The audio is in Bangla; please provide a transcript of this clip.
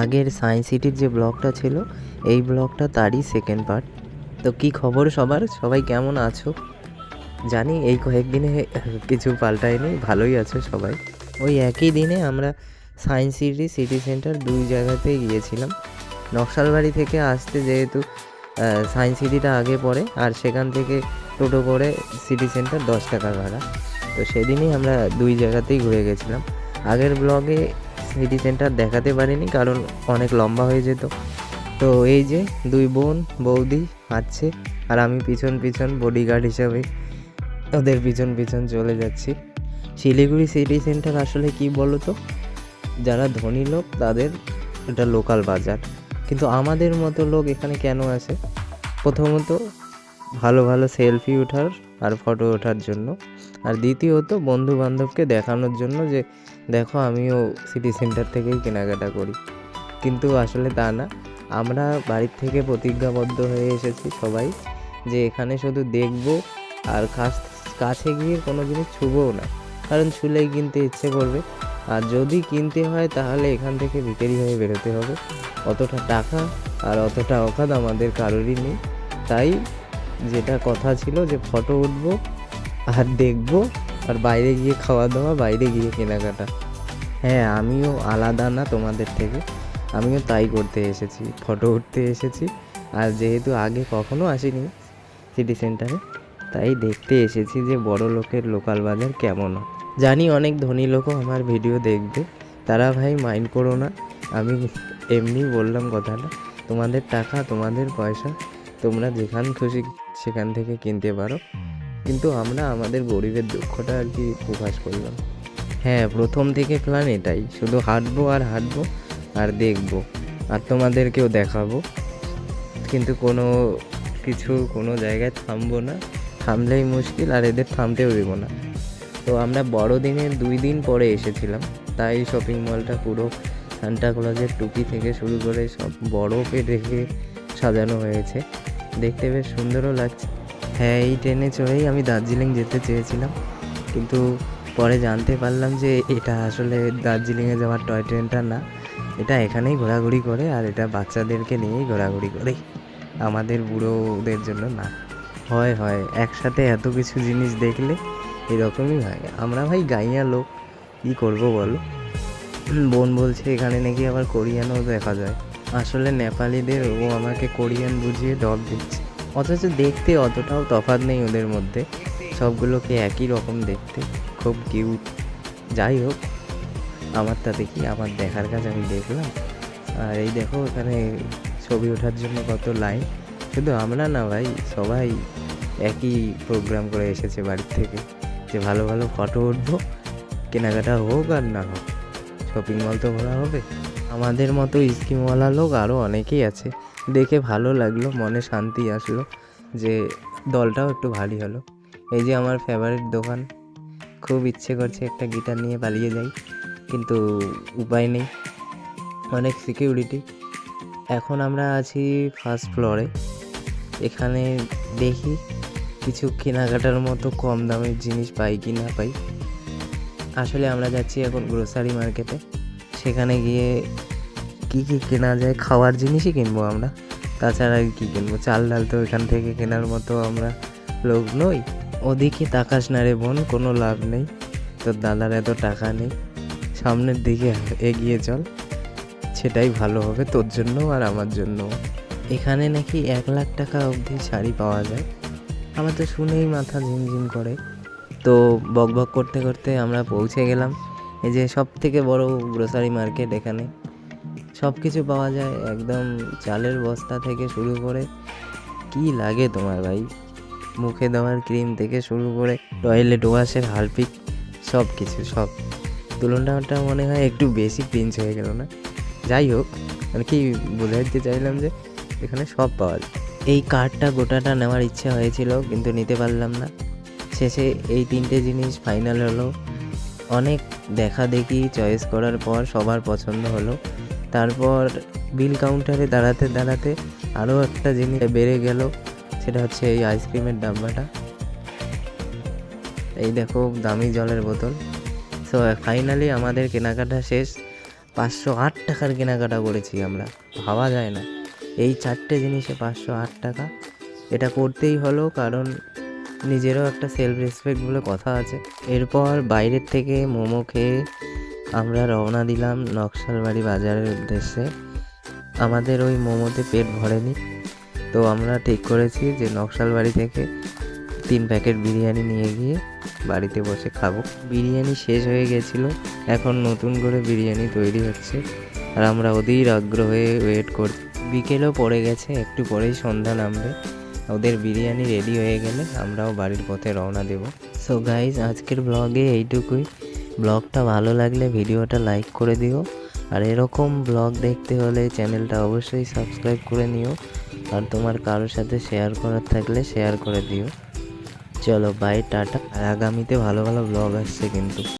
আগের সায়েন্স সিটির যে ব্লগটা ছিল, এই ব্লগটা তারই সেকেন্ড পার্ট তো কি খবর সবার? সবাই কেমন আছো? জানি এই কয়েকদিনে কিছু পাল্টায়নি, ভালোই আছে সবাই। ওই একই দিনে আমরা সায়েন্স সিটি সিটি সেন্টার দুই জায়গাতেই গিয়েছিলাম। নকশালবাড়ি থেকে আসতে যেহেতু সায়েন্স সিটিটা আগে পড়ে, আর সেখান থেকে টোটো করে সিটি সেন্টার দশ টাকা ভাড়া। তো সেদিনই আমরা দুই জায়গাতেই ঘুরে গেছিলাম। আগের ব্লগে সিটি সেন্টার দেখাতে পারিনি, কারণ অনেক লম্বা হয়ে যেত। তো এই যে দুই বোন, বৌদি আছে আর আমি পিছন পিছন বডিগার্ড হিসাবে ওদের পিছন পিছন চলে যাচ্ছি। শিলিগুড়ি সিটি সেন্টার আসলে কি বলো তো যারা ধনী লোক, তাদের এটা লোকাল বাজার। কিন্তু আমাদের মতো লোক এখানে কেন আসে? প্রথমত, ভালো ভালো সেলফি ওঠার আর ফটো ওঠার জন্য। আর দ্বিতীয়ত বন্ধু বান্ধবকে দেখানোর জন্য যে দেখো, আমিও সিটি সেন্টার থেকেই কেনাকাটা করি। কিন্তু আসলে তা না। আমরা বাড়ির থেকে প্রতিজ্ঞাবদ্ধ হয়ে এসেছি সবাই যে এখানে শুধু দেখব আর কাছ, কাছে গিয়ে কোনো জিনিস ছুবও না। কারণ ছুলেই কিনতে ইচ্ছে করবে। আর যদি কিনতে হয়, তাহলে এখান থেকে ভিখারি হয়ে বেরোতে হবে। অতটা টাকা আর অতটা অকাদ আমাদের কারোরই নেই। তাই যেটা কথা ছিল যে, ফটো উঠবো আর দেখব আর বাইরে গিয়ে খাওয়া দাওয়া, বাইরে গিয়ে কেনাকাটা। হ্যাঁ আমিও আলাদা না তোমাদের থেকে। আমিও তাই করতে এসেছি ফটো উঠতে এসেছি। আর যেহেতু আগে কখনো আসিনি সিটি সেন্টারে তাই দেখতে এসেছি যে বড় লোকের লোকাল বাজার কেমন। জানি অনেক ধনী লোকও আমার ভিডিও দেখবে। তারা ভাই মাইন্ড করো না। আমি এমনি বললাম কথাটা, তোমাদের টাকা, তোমাদের পয়সা, তোমরা যেখান খুশি সেখান থেকে কিনতে পারো। কিন্তু আমরা আমাদের গরিবের দুঃখটা আর কি প্রকাশ করলাম। হ্যাঁ প্রথম থেকে প্ল্যান এটাই, শুধু হাঁটবো আর হাঁটবো আর দেখব, আর তোমাদেরকেও দেখাবো। কিন্তু কোনো কিছু কোনো জায়গায় থামবো না, থামলেই মুশকিল আর এদের থামতেও দেবো না। তো আমরা বড়দিনের দুই দিন পরে এসেছিলাম, তাই শপিং মলটা পুরো সান্টা ক্লজের টুপি থেকে শুরু করে সব বরফে রেখে সাজানো হয়েছে। দেখতে বেশ সুন্দরও লাগছে। হ্যাঁ এই ট্রেনে চড়েই আমি দার্জিলিং যেতে চেয়েছিলাম। কিন্তু পরে জানতে পারলাম যে এটা আসলে দার্জিলিংয়ে যাওয়ার টয় ট্রেনটা না। এটা এখানেই ঘোরাঘুরি করে আর এটা বাচ্চাদেরকে নিয়েই ঘোরাঘুরি করে। আমাদের বুড়োদের জন্য না। হয় হয়, একসাথে এত কিছু জিনিস দেখলে এরকমই হয়। আমরা ভাই গাইয়া লোক, কী করব বলো? বোন বলছে এখানে নাকি আবার কোরিয়ানও দেখা যায়। আসলে নেপালিদের ও আমাকে কোরিয়ান বুঝিয়ে ডব দিচ্ছে। অথচ দেখতে অতটাও তফাৎ নেই ওদের মধ্যে। সবগুলোকে একই রকম দেখতে, খুব কিউট যাই হোক আমার তাতে কি আমার দেখার কাজ আমি দেখলাম। আর এই দেখো, এখানে ছবি ওঠার জন্য কত লাইন শুধু আমরা না ভাই, সবাই একই প্রোগ্রাম করে এসেছে বাড়ির থেকে। যে ভালো ভালো ফটো উঠবো, কেনাকাটা হোক আর না হোক। শপিং মল তো ঘোরা হবে। আমাদের মতো স্কিমওয়ালা লোক আরও অনেকেই আছে। দেখে ভালো লাগল, মনে শান্তি আসলো যে দলটাও একটু ভারী হলো। এই যে আমার ফেভারিট দোকান, খুব ইচ্ছে করছে একটা গিটার নিয়ে পালিয়ে যাই, কিন্তু উপায় নেই, অনেক সিকিউরিটি এখন আমরা আছি ফার্স্ট ফ্লোরে এখানে দেখি কিছু কেনাকাটার মতো কম দামের জিনিস পাই কি না পাই। আসলে আমরা যাচ্ছি এখন গ্রোসারি মার্কেটে সেখানে গিয়ে কী কী কেনা যায়? খাওয়ার জিনিসই কিনবো আমরা। তাছাড়া কী কিনবো? চাল ডাল তো এখান থেকে কেনার মতো আমরা লোক নই। ওদিকে তাকাস না রে বোন, কোনো লাভ নেই। তোর দাদার এত টাকা নেই। সামনের দিকে এগিয়ে চল। সেটাই ভালো হবে তোর জন্য আর আমার জন্য এখানে নাকি এক লাখ টাকা অবধি শাড়ি পাওয়া যায়। আমার তো শুনেই মাথা ঝিমঝিম করে। তো বক বক করতে করতে আমরা পৌঁছে গেলাম। এই যে সব থেকে বড় গ্রোসারি মার্কেট এখানে। সব কিছু পাওয়া যায় একদম চালের বস্তা থেকে শুরু করে কি লাগে তোমার ভাই? মুখে দেওয়ার ক্রিম থেকে শুরু করে টয়লেট ওয়াশের হারপিক সব কিছু সব। তুলনাটা মনে হয় একটু বেশি পিঞ্চ হয়ে গেল না? যাই হোক, আমি কি বোঝাইতে চাইলাম যে এখানে সব পাওয়া যায়। এই কার্ডটা গোটাটা নেওয়ার ইচ্ছা হয়েছিল, কিন্তু নিতে পারলাম না। শেষে এই তিনটে জিনিস ফাইনাল হলো। অনেক দেখা দেখি চয়েস করার পর সবার পছন্দ হলো। তারপর বিল কাউন্টারে দাঁড়াতে দাঁড়াতে আরও একটা জিনিস বেড়ে গেল, সেটা হচ্ছে এই আইসক্রিমের ডাব্বাটা। এই দেখো, দামি জলের বোতল। সো ফাইনালি আমাদের কেনাকাটা শেষ। পাঁচশো আট টাকার কেনাকাটা করেছি আমরা। ভাবা যায় না। এই চারটে জিনিসে পাঁচশো আট টাকা। এটা করতেই হলো, কারণ নিজেরও একটা সেলফ রেসপেক্ট বলে কথা আছে। এরপর বাইরের থেকে মোমো খেয়ে আমরা রওনা দিলাম নকশালবাড়ি বাজারের উদ্দেশ্যে। আমাদের ওই মোমোতে পেট ভরেনি। তো আমরা ঠিক করেছি যে নকশালবাড়ি থেকে তিন প্যাকেট বিরিয়ানি নিয়ে গিয়ে বাড়িতে বসে খাব। বিরিয়ানি শেষ হয়ে গেছিল। এখন নতুন করে বিরিয়ানি তৈরি হচ্ছে। আর আমরা অধীর আগ্রহে ওয়েট করছি বিকেলও পড়ে গেছে, একটু পরেই সন্ধ্যা নামবে। ওদের বিরিয়ানি রেডি হয়ে গেলে আমরাও বাড়ির পথে রওনা দেব। সো গাইজ আজকের ব্লগে এইটুকুই। ব্লগটা ভালো লাগলে ভিডিওটা লাইক করে দিও। আর এরকম ব্লগ দেখতে হলে চ্যানেলটা অবশ্যই সাবস্ক্রাইব করে নিও। আর তোমার কারোর সাথে শেয়ার করার থাকলে শেয়ার করে দিও। চলো বাই টাটা। আর আগামীতে ভালো ভালো ব্লগ আসছে কিন্তু।